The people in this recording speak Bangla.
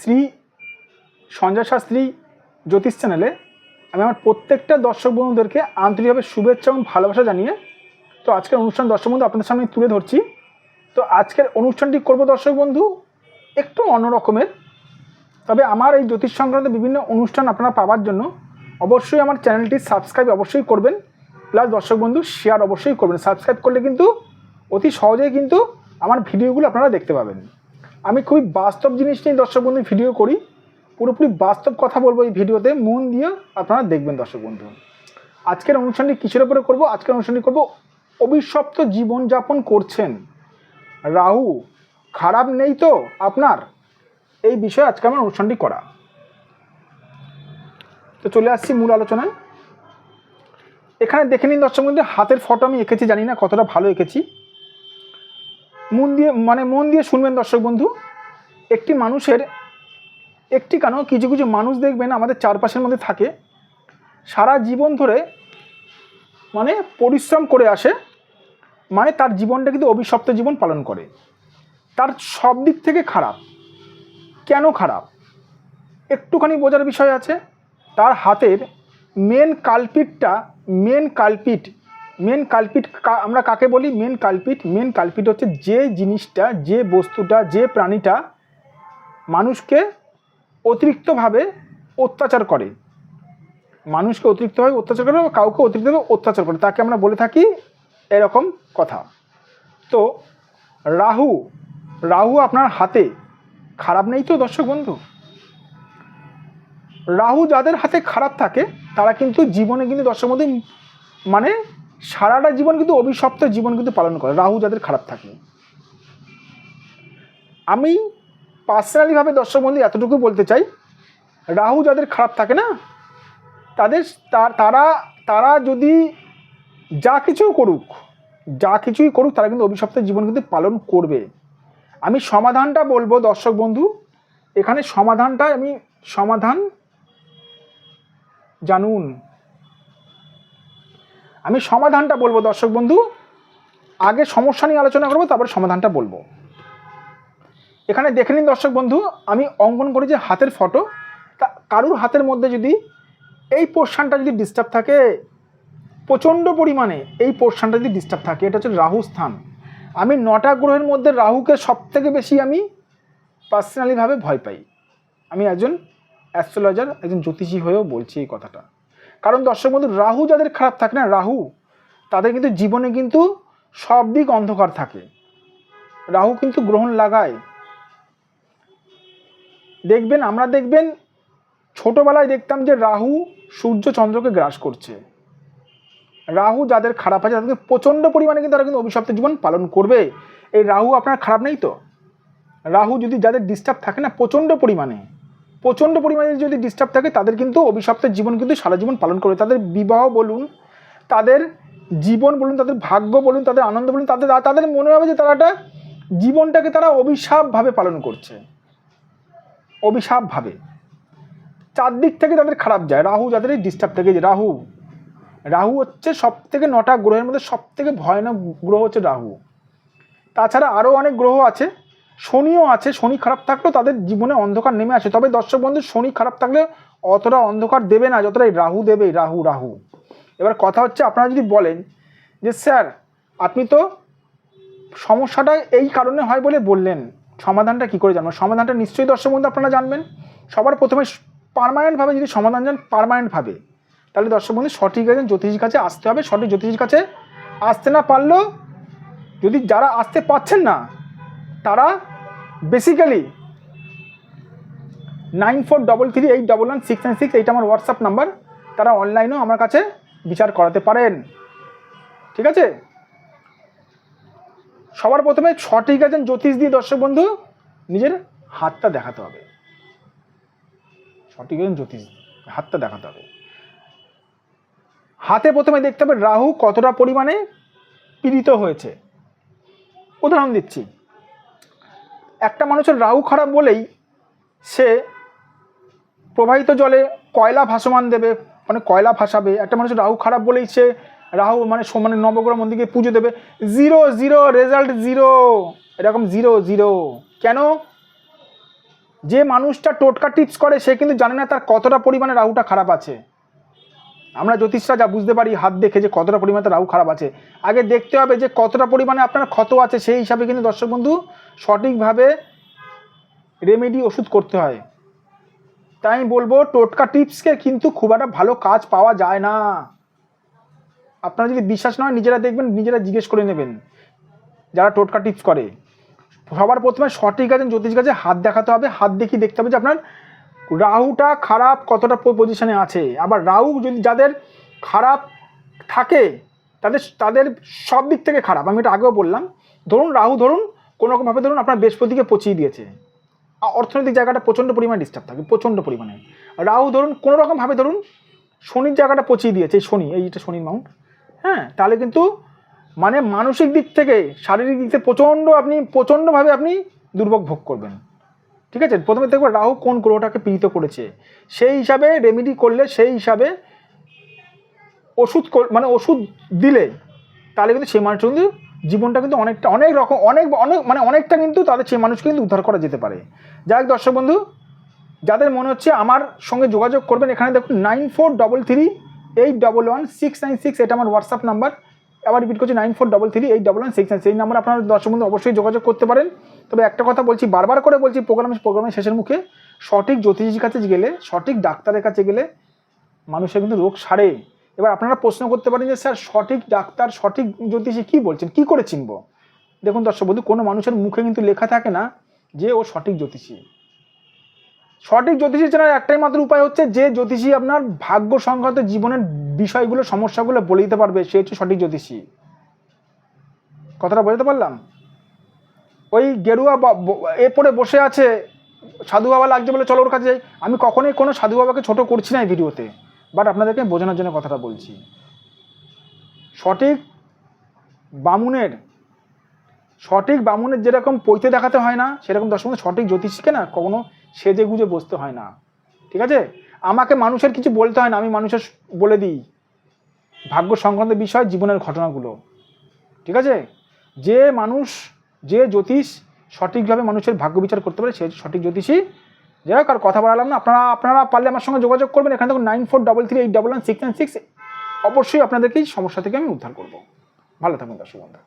শ্রী সঞ্জয় শাস্ত্রী জ্যোতিষ চ্যানেলে আমি আমার প্রত্যেকটা দর্শক বন্ধুদেরকে আন্তরিকভাবে শুভেচ্ছা এবং ভালোবাসা জানিয়ে, তো আজকের অনুষ্ঠান দর্শক বন্ধু আপনাদের সামনে তুলে ধরছি। তো আজকের অনুষ্ঠানটি করব দর্শক বন্ধু একটু অন্য রকমের। তবে আমার এই জ্যোতিষ সংক্রান্ত বিভিন্ন অনুষ্ঠান আপনারা পাওয়ার জন্য অবশ্যই আমার চ্যানেলটি সাবস্ক্রাইব অবশ্যই করবেন, প্লাস দর্শক বন্ধু শেয়ার অবশ্যই করবেন। সাবস্ক্রাইব করলে কিন্তু অতি সহজেই কিন্তু আমার ভিডিওগুলো আপনারা দেখতে পাবেন। আমি খুবই বাস্তব জিনিস নিয়ে দর্শক বন্ধু ভিডিও করি। পুরোপুরি বাস্তব কথা বলব এই ভিডিওতে, মন দিয়ে আপনারা দেখবেন দর্শক বন্ধু। আজকের অনুষ্ঠানটি কিসের উপরে করব? আজকের অনুষ্ঠানটি করব অভিশপ্ত জীবনযাপন করছেন। রাহু, খারাপ নেই তো আপনার? এই বিষয়ে আজকে আমার অনুষ্ঠানটি করা। তো চলে আসছি মূল আলোচনায়। এখানে দেখে নিন দর্শক বন্ধু, হাতের ফটো আমি এঁকেছি, জানি না কতটা ভালো এঁকেছি। মন দিয়ে মানে মন দিয়ে শুনবেন দর্শক বন্ধু, একটি মানুষের একটি কেন কিছু কিছু মানুষ দেখবেন আমাদের চারপাশের মধ্যে থাকে, সারা জীবন ধরে মানে পরিশ্রম করে আসে মানে তার জীবনটা কিন্তু অভিশপ্ত জীবন পালন করে। তার সব দিক থেকে খারাপ। কেন খারাপ? একটুখানি বোঝার বিষয় আছে, তার হাতের মেন কালপিটটা মেন কালপিট মেন কালপিট আমরা কাকে বলি? মেন কালপিট মেন কালপিট হচ্ছে যে জিনিসটা, যে বস্তুটা, যে প্রাণীটা মানুষকে অতিরিক্তভাবে অত্যাচার করে। মানুষকে অতিরিক্তভাবে অত্যাচার করে বা কাউকে অতিরিক্তভাবে অত্যাচার করে। তাকে আমরা বলে থাকি এরকম কথা। তো রাহু রাহু আপনার হাতে, খারাপ নেই তো দর্শক বন্ধু? রাহু যাদের হাতে খারাপ থাকে, তারা কিন্তু জীবনে কিন্তু দর্শক বন্ধু মানে সারাটা জীবন কিন্তু অভিশপ্ত জীবন কিন্তু পালন করে। রাহু যাদের খারাপ থাকে। আমি পার্সোনালিভাবে দর্শক বন্ধু এতটুকু বলতে চাই, রাহু যাদের খারাপ থাকে না, তাদের তারা তারা যদি যা কিছু করুক, যা কিছুই করুক, তারা কিন্তু অভিশপ্ত জীবন কিন্তু পালন করবে। আমি সমাধানটা বলব দর্শক বন্ধু। এখানে সমাধানটা আমি সমাধান জানুন। আমি সমাধানটা বলব, দর্শক বন্ধু। আগে সমস্যা নিয়ে আলোচনা করব, তারপরে সমাধানটা বলব। এখানে দেখে নিন দর্শক বন্ধু, আমি অঙ্কন করি যে হাতের ফটো তা কারুর হাতের মধ্যে যদি এই পোর্শনটা যদি ডিস্টার্ব থাকে, প্রচণ্ড পরিমাণে এই পোর্শনটা যদি ডিস্টার্ব থাকে, এটা হচ্ছে রাহু স্থান। আমি নটা গ্রহের মধ্যে রাহুকে সব থেকে বেশি আমি পার্সোনালিভাবে ভয় পাই। আমি একজন অ্যাস্ট্রোলজার একজন জ্যোতিষী হয়েও বলছি এই কথাটা। কারণ দর্শক বন্ধু, রাহু যাদের খারাপ থাকে না, রাহু, তাদের কিন্তু জীবনে কিন্তু সব দিক অন্ধকার থাকে। রাহু কিন্তু গ্রহণ লাগায়। দেখবেন, আমরা দেখবেন ছোটোবেলায় দেখতাম যে রাহু সূর্য চন্দ্রকে গ্রাস করছে। রাহু যাদের খারাপ আছে, তাদেরকে প্রচণ্ড পরিমাণে কিন্তু তারা কিন্তু অভিশপ্ত জীবন পালন করবে। এই রাহু আপনার খারাপ নেই তো? রাহু যদি যাদের ডিস্টার্ব থাকে না, প্রচণ্ড পরিমাণে। প্রচণ্ড পরিমাণে যদি ডিস্টার্ব থাকে, তাদের কিন্তু অভিশপ্তের জীবন কিন্তু সারা জীবন পালন করবে। তাদের বিবাহ বলুন, তাদের জীবন বলুন, তাদের ভাগ্য বলুন, তাদের আনন্দ বলুন, তাদের তাদের মনে হবে যে তারা একটা জীবনটাকে তারা অভিশাপভাবে পালন করছে। অভিশাপভাবে। চারদিক থেকে তাদের খারাপ যায়। রাহু যাদের এই ডিস্টার্ব থেকে যে রাহু রাহু হচ্ছে সব থেকে নটা গ্রহের মধ্যে সব থেকে ভয়ানক গ্রহ হচ্ছে রাহু। তাছাড়া আরও অনেক গ্রহ আছে। শনিও আছে, শনি খারাপ থাকলেও তাদের জীবনে অন্ধকার নেমে আসে। তবে দর্শক বন্ধু, শনি খারাপ থাকলে অতটা অন্ধকার দেবে না যতটা রাহু দেবে রাহু রাহু। এবার কথা হচ্ছে, আপনারা যদি বলেন যে, স্যার, আপনি তো সমস্যাটা এই কারণে হয় বলে বললেন, সমাধানটা কী করে জানবেন সমাধানটা নিশ্চয়ই দর্শক বন্ধু আপনারা জানবেন। সবার প্রথমে পারমানেন্টভাবে যদি সমাধান যান পারমানেন্টভাবে তাহলে দর্শক বন্ধু সঠিক একজন জ্যোতিষীর কাছে আসতে হবে। সঠিক জ্যোতিষীর কাছে আসতে না পারলেও যদি যারা আসতে পারছেন না তারা basically nine four double three eight double one six nine six এইটা আমার হোয়াটসঅ্যাপ নাম্বার তারা অনলাইনেও আমার কাছে বিচার করাতে পারেন। ঠিক আছে? সবার প্রথমে ছটি একজন জ্যোতিষ দিয়ে দর্শক বন্ধু নিজের হাতটা দেখাতে হবে। ছটি একজন জ্যোতিষ হাতটা দেখাতে হবে। হাতে প্রথমে দেখতে হবে রাহু কতটা পরিমাণে পীড়িত হয়েছে। উদাহরণ দিচ্ছি। একটা মানুষের রাহু খারাপ বলেই সে প্রবাহিত জলে কয়লা ভাসমান দেবে মানে কয়লা ভাসাবে। একটা মানুষের রাহু খারাপ বলেই সে রাহু মানে সো- মানে নবগ্রহ মন্দিরকে পুজো দেবে। Zero zero, result zero. এরকম জিরো জিরো। কেন? যে মানুষটা টোটকা টিপস করে, সে কিন্তু জানে না তার কতটা পরিমাণে রাহুটা খারাপ আছে। আমরা জ্যোতিষরা যা বুঝতে পারি, হাত দেখে যে কতটা পরিমাণে রাহু খারাপ আছে। আগে দেখতে হবে যে কতটা পরিমাণে আপনার ক্ষত আছে, সেই হিসাবে কিন্তু দর্শক বন্ধু সঠিকভাবে রেমেডি ওষুধ করতে হয়। তাই আমি বলব, টোটকা টিপসকে কিন্তু খুব একটা ভালো কাজ পাওয়া যায় না। আপনারা যদি বিশ্বাস নয় নিজেরা দেখবেন, নিজেরা জিজ্ঞেস করে নেবেন, যারা টোটকা টিপস করে। সবার প্রথমে সঠিক আছেন জ্যোতিষ কাছে, হাত দেখাতে হবে, হাত দেখিয়ে দেখতে হবে যে আপনার রাহুটা খারাপ কতটা পজিশনে আছে। আবার রাহু যদি যাদের খারাপ থাকে, তাদের তাদের সব দিক থেকে খারাপ, আমি এটা আগেও বললাম। ধরুন রাহু, ধরুন কোনো রকমভাবে ধরুন আপনার বৃহস্পতিকে পচিয়ে দিয়েছে। অর্থনৈতিক জায়গাটা প্রচণ্ড পরিমাণে ডিস্টার্ব থাকে, প্রচণ্ড পরিমাণে। রাহু ধরুন কোনো রকমভাবে ধরুন শনির জায়গাটা পচিয়ে দিয়েছে এই শনি এইটা শনির মাউন্ট হ্যাঁ? তাহলে কিন্তু মানে মানসিক দিক থেকে, শারীরিক দিক থেকে প্রচণ্ড আপনি প্রচণ্ডভাবে আপনি দুর্ভোগ ভোগ করবেন। ঠিক আছে? প্রথমে দেখব রাহু কোন গ্রহটাকে পীড়িত করেছে। সেই হিসাবে রেমেডি করলে, সেই হিসাবে ওষুধ মানে ওষুধ দিলে, তাহলে কিন্তু সেই মানুষ কিন্তু জীবনটা কিন্তু অনেকটা, অনেক রকম, অনেক অনেক মানে অনেকটা কিন্তু তাদের সেই মানুষকে কিন্তু উদ্ধার করা যেতে পারে। যাই হোক দর্শক বন্ধু, যাদের মনে হচ্ছে আমার সঙ্গে যোগাযোগ করবেন, এখানে দেখুন nine four double three eight double one six nine six এটা আমার হোয়াটসঅ্যাপ নাম্বার আবার রিপিট করছি nine four double three eight double one six nine সেই নাম্বার আপনারা দর্শক বন্ধু অবশ্যই যোগাযোগ করতে পারেন। তবে একটা কথা বলছি, বারবার করে বলছি প্রোগ্রামে প্রোগ্রামের শেষের মুখে, সঠিক জ্যোতিষীর কাছে গেলে, সঠিক ডাক্তারের কাছে গেলে মানুষের কিন্তু রোগ সারে। এবার আপনারা প্রশ্ন করতে পারেন যে, স্যার, সঠিক ডাক্তার, সঠিক জ্যোতিষী কী বলছেন? কী করে চিনব? দেখুন দর্শক বন্ধু, কোনো মানুষের মুখে কিন্তু লেখা থাকে না যে, ও সঠিক জ্যোতিষী। সঠিক জ্যোতিষী চেনার একটাই মাত্র উপায় হচ্ছে যে, জ্যোতিষী আপনার ভাগ্য সংক্রান্ত জীবনের বিষয়গুলো, সমস্যাগুলো বলে দিতে পারবে। সে হচ্ছে সঠিক জ্যোতিষী। কথাটা বোঝাতে পারলাম? ওই গেরুয়া এ পরে বসে আছে সাধু বাবা লাগছে বলে, চলো ওর কাছে যাই। আমি কখনোই কোনো সাধু বাবাকে ছোট করছি না এই ভিডিওতে। বাট আপনাদেরকে বোঝানোর জন্য কথাটা বলছি। সঠিক বামুনের সঠিক বামুনের যেরকম পৈতে দেখাতে হয় না, সেরকম দর্শক সঠিক জ্যোতিষীকে না কখনো সেজে গুজে বসতে হয় না। ঠিক আছে? আমাকে মানুষের কিছু বলতে হয় না, আমি মানুষের বলে দিই। ভাগ্য সংক্রান্ত বিষয়, জীবনের ঘটনাগুলো। ঠিক আছে? যে মানুষ, যে জ্যোতিষ সঠিকভাবে মানুষের ভাগ্য বিচার করতে পারে, সে সঠিক জ্যোতিষী যাই হোক, আর কথা বলালাম না। আপনারা আপনারা পারলে আমার সঙ্গে যোগাযোগ করবেন। এখানে দেখুন nine four double three eight double one six nine six. অবশ্যই আপনাদেরকে সমস্যা থেকে আমি উদ্ধার করব। ভালো থাকুন দর্শক বন্ধু